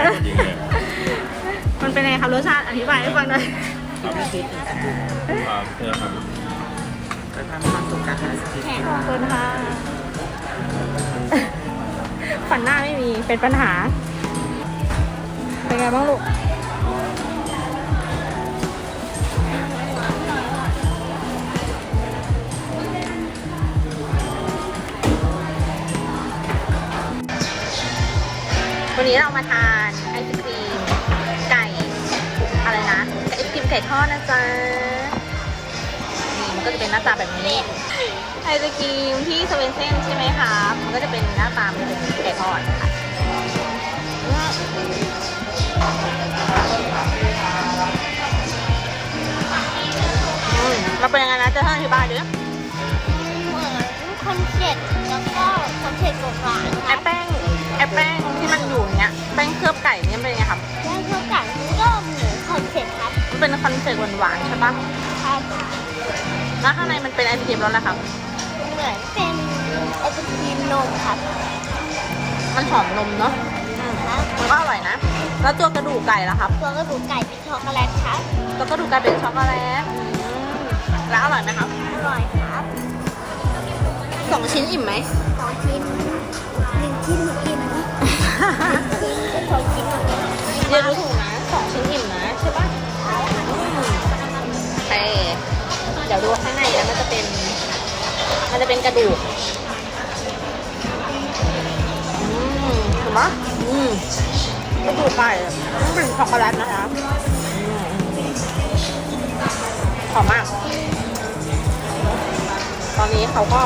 ายจริงเลยมันเป็นไงครับรสชาติอธิบายให้ฟังหน่อยครับครับเนี่อครับจะทำความสุขกับอาชีพขอบคุณฝันหน้าไม่มีเป็นปัญหา เป็นไงบ้างลูก วันนี้เรามาทานไอศครีมไก่อะไรนะไอศครีมไก่ทอดนะจ๊ะนี่มันก็จะเป็นหน้าตาแบบนี้ไอศกรีมที่สเวนเซนใช่ไหมคะมันก็จะเป็นหน้าตาเป็นไก่ทอดค่ะอืมมันเป็นยังไงนะเจะท่านอธิบายดิเหมือนคอนเซ็ปต์แล้วก็คอนเซ็ปต์หวานๆคไอรับแป้งไอแป้งที่มันอยู่ ครับแล้วเท่ากันมันก็เหมือนคอนเซ็ปต์ครับมันเป็นคอนเซ็ปต์หวานๆใช่ปะครับแล้วข้างในมันเป็นไอศกรีมแล้วนะครับ เหมือนเป็นไอศครีมนมครับมันหอมนมเนาะอืมครับมันก็อร่อยนะ แล้วตัวกระดูกไก่ล่ะครับ ตัวกระดูกไก่เป็นช็อกโกแลตครับแล้วก็ดูกลายเป็นช็อกโกแลตอืมแล้วอร่อยไหมครับ อร่อยครับสองชิ้นอิ่มไหมสองชิ้นหนึ่งชิ้นอิ่มนะ ดี๋ยวดูข้างในแล้วมันจะเป็น มันจะเป็นกระดูกอืมเห็นปะอืมกระดูกไก่ต้องเป็นช็อกโกแลตนะคะอืมหอมมาก ตอนนี้เขาก็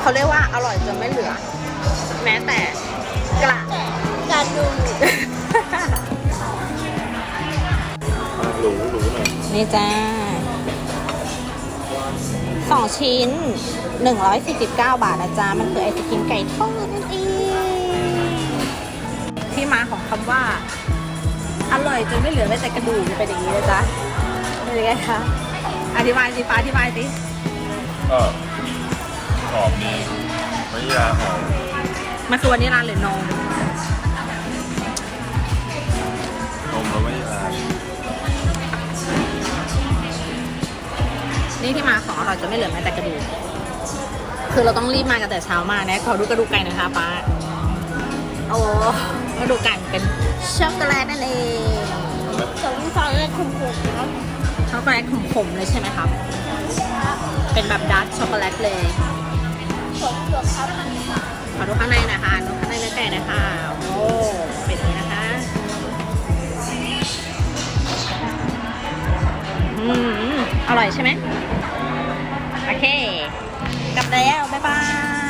เขาเรียกว่าอร่อยจนไม่เหลือ แม้แต่กระแต่การดูอ่าหรูหรูหน่อยนี่จ้า สองชิ้น 149 บาทนะจ๊ะ มันคือไอศกรีมไก่ทอดนั่นเองที่มาของคำว่า อร่อยจนไม่เหลือแม้แต่กระดูกมันเป็นอย่างนี้นะจ๊ะเป็นยังไงคะอธิบายสิฟ้าอธิบายสิก็หอมดีมะยาหอมมันคือวันนี้ร้านหรือนม นี่ที่มาของอร่อยจนไม่เหลือแม้แต่กระดูก คือเราต้องรีบมากันแต่เช้ามานะขอดูกระดูกไก่หนะคะป้า โอ้กระดูกไก่เป็นช็อกโกแลตนั่นเองสองสองเลยคุ้มๆครับช็อกโกแลตขมๆเลยใช่ไหมครับ เป็นแบบดาร์กช็อกโกแลตเลยสดสดครับขอดูข้างในหนะคะดูข้างในเนื้อไก่หนะคะ โอ้เป็นอย่างนี้นะคะ อืม อร่อยใช่ไหมโอเค กลับแล้ว บ๊ายบาย